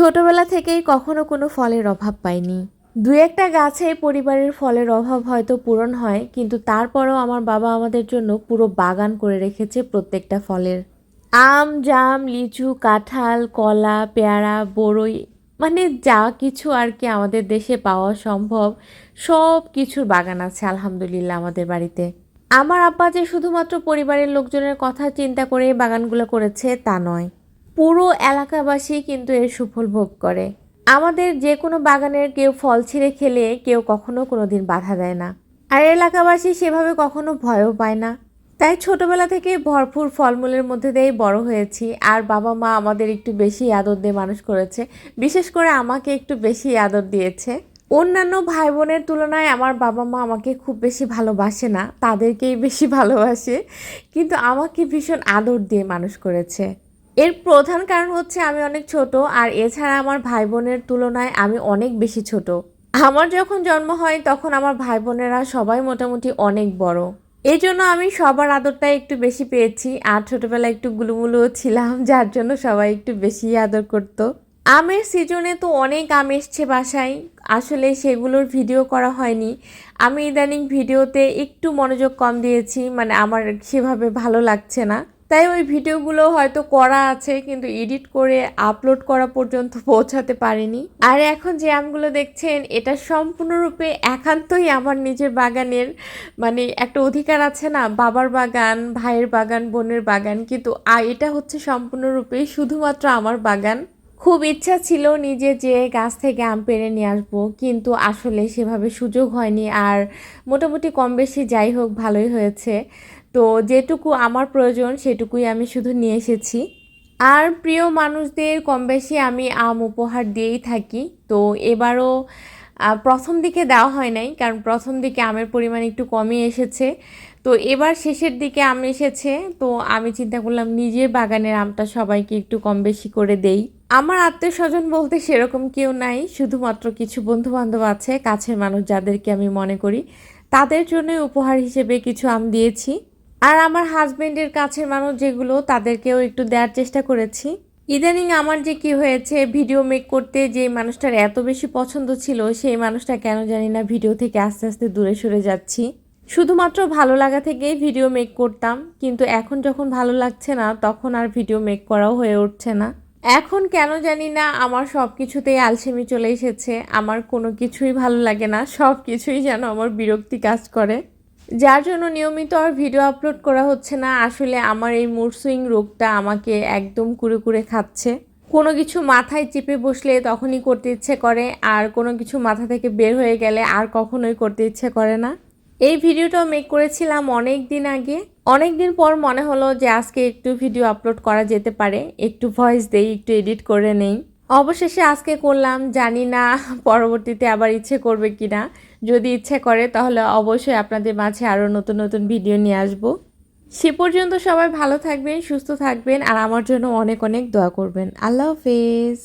ছোটবেলা থেকেই কখনো কোনো ফলের অভাব পাইনি। দু একটা গাছে পরিবারের ফলের অভাব হয়তো পূরণ হয়, কিন্তু তারপরেও আমার বাবা আমাদের জন্য পুরো বাগান করে রেখেছে প্রত্যেকটা ফলের। আম, জাম, লিচু, কাঁঠাল, কলা, পেয়ারা, বড়ই মানে যা কিছু আর কি আমাদের দেশে পাওয়া সম্ভব, সব কিছুর বাগান আছে আলহামদুলিল্লাহ আমাদের বাড়িতে। আমার আব্বা যে শুধুমাত্র পরিবারের লোকজনের কথা চিন্তা করে বাগানগুলো করেছে তা নয়। পুরো এলাকাবাসী কিন্তু এর সুফল ভোগ করে। আমাদের যে কোনো বাগানের কেউ ফল ছিঁড়ে খেলে কেউ কখনো কোনো দিন বাধা দেয় না। আর এলাকাবাসী সেভাবে কখনো ভয়ও পায় না। তাই ছোটবেলা থেকে ভরপুর ফলমূলের মধ্যে দিয়েই বড় হয়েছি। আর বাবা মা আমাদের একটু বেশি আদর দিয়ে মানুষ করেছে। বিশেষ করে আমাকে একটু বেশি আদর দিয়েছে। অন্যান্য ভাই বোনের তুলনায় আমার বাবা মা আমাকে খুব বেশি ভালোবাসে না। তাদেরকেই বেশি ভালোবাসে। কিন্তু আমাকে ভীষণ আদর দিয়ে মানুষ করেছে। এর প্রধান কারণ হচ্ছে আমি অনেক ছোট, আর এছাড়া আমার ভাই বোনের তুলনায় আমি অনেক বেশি ছোট। আমার যখন জন্ম হয় তখন আমার ভাই বোনেরা সবাই মোটামুটি অনেক বড়। এই জন্য আমি সবার আদরটা একটু বেশি পেয়েছি, আর ছোটবেলায় একটু গুলুমুলুও ছিলাম, যার জন্য সবাই একটু বেশি আদর করতো। আমের সিজনে তো অনেক আম এসছে বাসায়, আসলে সেগুলোর ভিডিও করা হয়নি। আমি ইদানিং ভিডিওতে একটু মনোযোগ কম দিয়েছি মানে আমার সেভাবে ভালো লাগছে না। তাই ওই ভিডিওগুলো হয়তো করা আছে, কিন্তু এডিট করে আপলোড করা পর্যন্ত পৌঁছাতে পারিনি। আর এখন যে আমগুলো দেখছেন, এটা সম্পূর্ণরূপে একান্তই আমার নিজের বাগানের মানে একটা অধিকার আছে না, বাবার বাগান, ভাইয়ের বাগান, বোনের বাগান, কিন্তু এটা হচ্ছে সম্পূর্ণরূপে শুধুমাত্র আমার বাগান। খুব ইচ্ছা ছিল নিজে যে গাছ থেকে আম পেড়ে নিয়ে আসব, কিন্তু আসলে সেভাবে সুযোগ হয়নি। আর মোটামুটি কম বেশি যাই হোক, ভালোই হয়েছে। তো যেটুকু আমার প্রয়োজন, সেটুকুই আমি শুধু নিয়ে এসেছি। আর প্রিয় মানুষদের কম বেশি আমি আম উপহার দিয়েই থাকি। তো এবারও প্রথম দিকে দেওয়া হয় নাই, কারণ প্রথম দিকে আমের পরিমাণ একটু কমই এসেছে। তো এবার শেষের দিকে আম এসেছে, তো আমি চিন্তা করলাম নিজের বাগানের আমটা সবাইকে একটু কম বেশি করে দেই। আমার আত্মীয় স্বজন বলতে সেরকম কেউ নাই, শুধুমাত্র কিছু বন্ধু বান্ধব আছে, কাছের মানুষ যাদেরকে আমি মনে করি। তাদের জন্য উপহার হিসেবে কিছু আম দিয়েছি। আর আমার হাজবেন্ডের কাছের মানুষ যেগুলো, তাদেরকেও একটু দেওয়ার চেষ্টা করেছি। ইদানিং আমার যে কি হয়েছে, ভিডিও মেক করতে যে মানুষটার এত বেশি পছন্দ ছিল, সেই মানুষটা কেন জানি না ভিডিও থেকে আস্তে আস্তে দূরে সরে যাচ্ছি। শুধুমাত্র ভালো লাগা থেকেই ভিডিও মেক করতাম, কিন্তু এখন যখন ভালো লাগছে না, তখন আর ভিডিও মেক করাও হয়ে উঠছে না। এখন কেন জানি না আমার সব কিছুতেই আলসেমি চলে এসেছে, আমার কোনো কিছুই ভালো লাগে না সব কিছুই যেন আমার বিরক্তি কাজ করে। যার জন্য নিয়মিত আর ভিডিও আপলোড করা হচ্ছে না, আসলে আমার এই মুড সুইং রোগটা আমাকে একদম কুড়ে কুড়ে খাচ্ছে। কোনো কিছু মাথায় চেপে বসলে তখনই করতে ইচ্ছে করে, আর কোনো কিছু মাথা থেকে বের হয়ে গেলে আর কখনোই করতে ইচ্ছে করে না। এই ভিডিওটাও মেক করেছিলাম অনেক দিন আগে। অনেক দিন পর মনে হলো যে আজকে একটু ভিডিও আপলোড করা যেতে পারে, একটু ভয়েস দেই, একটু এডিট করে নেই। অবশেষে আজকে করলাম, জানি না পরবর্তীতে আবার ইচ্ছে করবে কি না যদি ইচ্ছে করে, তাহলে অবশ্যই আপনাদের মাঝে আরও নতুন নতুন ভিডিও নিয়ে আসব। সে পর্যন্ত সবাই ভালো থাকবেন, সুস্থ থাকবেন, আর আমার জন্য অনেক অনেক দোয়া করবেন। আল্লাহ হাফেজ।